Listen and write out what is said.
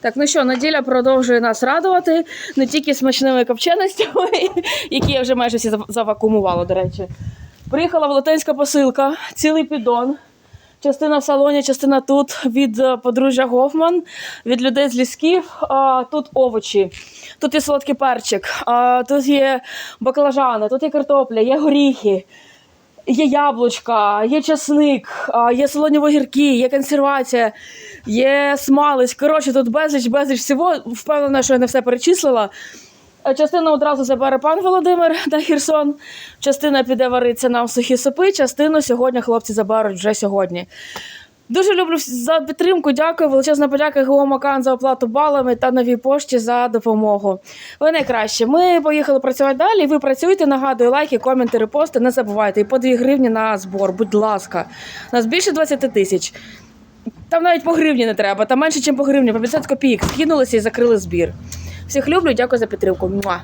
Так, ну що, неділя продовжує нас радувати не тільки смачними копченостями, які я вже майже всі зав- завакумувала, до речі. Приїхала велетенська посилка, цілий піддон. Частина в салоні, частина тут від е, подружжя Гофман, від людей з лісків. А, тут овочі, тут є солодкий перчик, а, тут є баклажани, тут є картопля, є горіхи. Є яблучка, є часник, є солоні огірки, є консервація, є смалець. Коротше, тут безліч, безліч всього. Впевнена, що я не все перечислила. Частина Частину одразу забере пан Володимир на Херсон. Частина піде варитися нам в сухі супи. Частину сьогодні хлопці заберуть вже сьогодні. Дуже люблю за підтримку. Дякую. Величезна подяка ГО Макан за оплату балами та новій пошті за допомогу. Ви найкраще. Ми поїхали працювати далі. Ви працюєте. Нагадую, лайки, коменти, репости. Не забувайте. І по 2 гривні на збор. Будь ласка. Нас більше 20 тисяч. Там навіть по гривні не треба, там менше, ніж по гривні, по 50 копійок. Скинулися і закрили збір. Всіх люблю, дякую за підтримку. Муа.